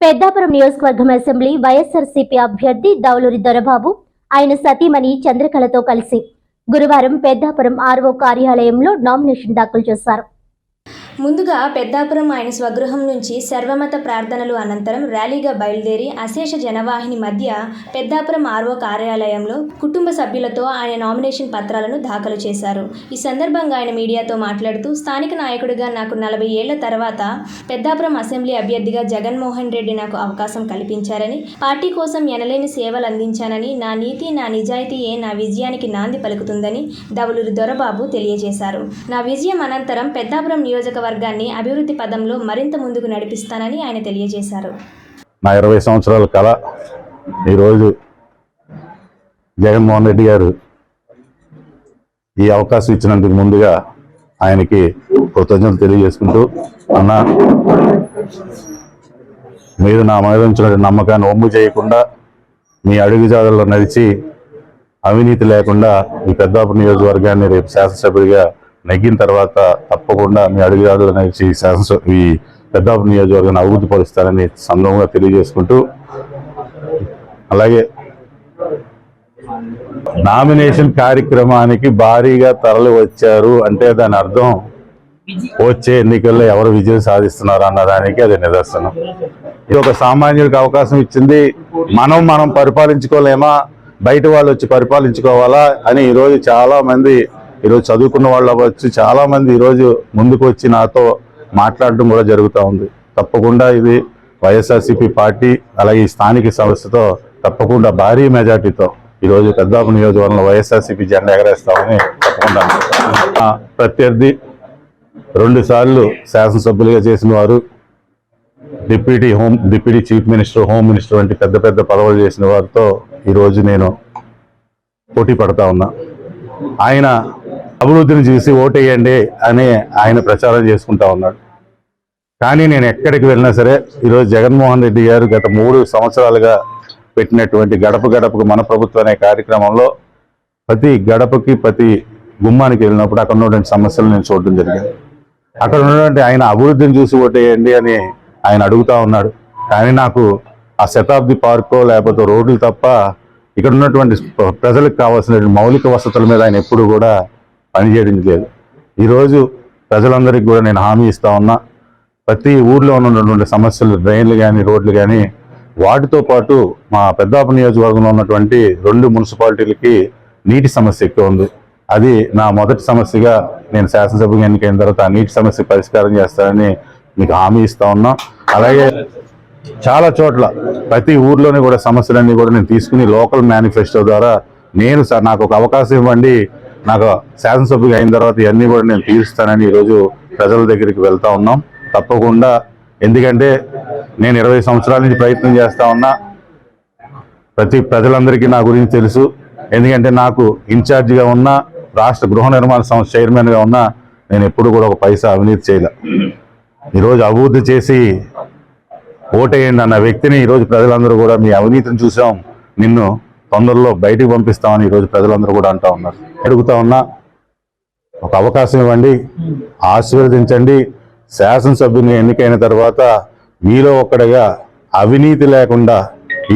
పెద్దాపురం నియోజకవర్గం అసెంబ్లీ వైఎస్ఆర్సీపీ అభ్యర్థి దౌలూరి దొరబాబు ఆయన సతీమణి చంద్రకళతో కలిసి గురువారం పెద్దాపురం ఆర్ఓ కార్యాలయంలో నామినేషన్ దాఖలు చేశారు. ముందుగా పెద్దాపురం ఆయన స్వగృహం నుంచి సర్వమత ప్రార్థనలు అనంతరం ర్యాలీగా బయలుదేరి అశేష జనవాహిని మధ్య పెద్దాపురం ఆర్ఓ కార్యాలయంలో కుటుంబ సభ్యులతో ఆయన నామినేషన్ పత్రాలను దాఖలు చేశారు. ఈ సందర్భంగా ఆయన మీడియాతో మాట్లాడుతూ స్థానిక నాయకుడిగా నాకు నలభై ఏళ్ళ తర్వాత పెద్దాపురం అసెంబ్లీ అభ్యర్థిగా జగన్మోహన్ రెడ్డి నాకు అవకాశం కల్పించారని పార్టీ కోసం ఎనలేని సేవలు అందించానని నా నీతి నా నిజాయితీయే నా విజయానికి నాంది పలుకుతుందని దవలూరు దొరబాబు తెలియజేశారు. నా విజయం అనంతరం పెద్దాపురం నియోజకవర్గాన్ని అభివృద్ధి పదంలో మరింత ముందుకు నడిపిస్తానని ఆయన తెలియజేశారు. నా ఇరవై సంవత్సరాల కళ ఈరోజు జగన్మోహన్ రెడ్డి గారు ఈ అవకాశం ఇచ్చినందుకు ముందుగా ఆయనకి కృతజ్ఞతలు తెలియజేసుకుంటూ అన్న మీరు నా మీద ఉంచిన నమ్మకాన్ని ఒమ్ము చేయకుండా మీ అడుగుజాడల్లో నడిచి అవినీతి లేకుండా ఈ పెద్దాపు నియోజకవర్గాన్ని రేపు శాసనసభ్యుడిగా నెగ్గిన తర్వాత తప్పకుండా మీ అడుగుదాడు నడిచి శాసనసభ ఈ పెద్ద నియోజకవర్గాన్ని అభివృద్ధి పరుస్తారని సందర్భంగా తెలియజేసుకుంటూ అలాగే నామినేషన్ కార్యక్రమానికి భారీగా తరలి వచ్చారు అంటే దాని అర్థం వచ్చే ఎన్నికల్లో ఎవరు విజయం సాధిస్తున్నారు అన్నదానికి అది నిదర్శనం. ఇది ఒక సామాన్యుడికి అవకాశం ఇచ్చింది మనం మనం పరిపాలించుకోలేమా బయట వాళ్ళు వచ్చి పరిపాలించుకోవాలా అని ఈరోజు చాలా మంది ఈరోజు చదువుకున్న వాళ్ళు అవ్వచ్చు చాలామంది ఈరోజు ముందుకు వచ్చి నాతో మాట్లాడడం కూడా జరుగుతూ ఉంది. తప్పకుండా ఇది వైఎస్ఆర్సీపీ పార్టీ అలాగే ఈ స్థానిక సంస్థతో తప్పకుండా భారీ మెజార్టీతో ఈరోజు పెద్దాపు నియోజకవర్గంలో వైఎస్ఆర్సీపీ జెండా ఎగరేస్తామని తప్పకుండా ప్రత్యర్థి రెండు సార్లు శాసనసభ్యులుగా చేసిన వారు deputy home deputy chief minister home minister వంటి పెద్ద పెద్ద పదవులు చేసిన వారితో ఈరోజు నేను పోటీ పడతా ఉన్నా. ఆయన అభివృద్ధిని చూసి ఓటేయండి అని ఆయన ప్రచారం చేసుకుంటా ఉన్నాడు. కానీ నేను ఎక్కడికి వెళ్ళినా సరే ఈరోజు జగన్మోహన్ రెడ్డి గారు గత మూడు సంవత్సరాలుగా పెట్టినటువంటి గడప గడపకు మన ప్రభుత్వం అనే కార్యక్రమంలో ప్రతి గడపకి ప్రతి గుమ్మానికి వెళ్ళినప్పుడు అక్కడ ఉన్నటువంటి సమస్యలు నేను చూడడం జరిగింది. అక్కడ ఉన్నటువంటి ఆయన అభివృద్ధిని చూసి ఓటేయండి అని ఆయన అడుగుతా ఉన్నాడు. కానీ నాకు ఆ శతాబ్ది పార్కో లేకపోతే రోడ్లు తప్ప ఇక్కడ ఉన్నటువంటి ప్రజలకు కావాల్సిన మౌలిక వసతుల మీద ఆయన ఎప్పుడు కూడా పనిచేయడం లేదు. ఈరోజు ప్రజలందరికీ కూడా నేను హామీ ఇస్తా ఉన్నా ప్రతి ఊర్లో ఉన్నటువంటి సమస్యలు డ్రైన్లు కానీ రోడ్లు కానీ వాటితో పాటు మా పెద్దాప నియోజకవర్గంలో ఉన్నటువంటి రెండు మున్సిపాలిటీలకి నీటి సమస్య ఎక్కువ ఉంది. అది నా మొదటి సమస్యగా నేను శాసనసభ్యుగా ఎన్నికైన తర్వాత ఆ నీటి సమస్య పరిష్కారం చేస్తానని మీకు హామీ ఇస్తా ఉన్నా. అలాగే చాలా చోట్ల ప్రతి ఊర్లోనే కూడా సమస్యలన్నీ కూడా నేను తీసుకుని లోకల్ మేనిఫెస్టో ద్వారా నేను సార్ నాకు ఒక అవకాశం ఇవ్వండి నాకు శాసనసభ్యుగా అయిన తర్వాత ఇవన్నీ కూడా నేను తీరుస్తానని ఈరోజు ప్రజల దగ్గరికి వెళ్తా ఉన్నాం. తప్పకుండా ఎందుకంటే నేను ఇరవై సంవత్సరాల నుంచి ప్రయత్నం చేస్తా ఉన్నా. ప్రతి ప్రజలందరికీ నా గురించి తెలుసు. ఎందుకంటే నాకు ఇన్ఛార్జిగా ఉన్న రాష్ట్ర గృహ నిర్మాణ సంస్థ చైర్మన్గా ఉన్న నేను ఎప్పుడు కూడా ఒక పైసా అవినీతి చేయలే. ఈరోజు అభివృద్ధి చేసి ఓటేయండి అన్న వ్యక్తిని ఈరోజు ప్రజలందరూ కూడా మీ అవినీతిని చూసాం. నిన్ను తొందరలో బయటికి పంపిస్తామని ఈరోజు ప్రజలందరూ కూడా అంటా ఉన్నారు. అడుగుతా ఉన్నా ఒక అవకాశం ఇవ్వండి ఆశీర్వదించండి. శాసనసభ్యుని ఎన్నికైన తర్వాత మీలో ఒక్కడిగా అవినీతి లేకుండా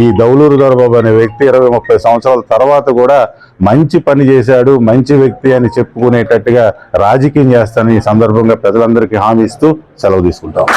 ఈ దౌలూరు దొరబాబు అనే వ్యక్తి ఇరవై ముప్పై సంవత్సరాల తర్వాత కూడా మంచి పని చేశాడు మంచి వ్యక్తి అని చెప్పుకునేటట్టుగా రాజకీయం చేస్తానని ఈ సందర్భంగా ప్రజలందరికీ హామీ ఇస్తూ సెలవు తీసుకుంటాం.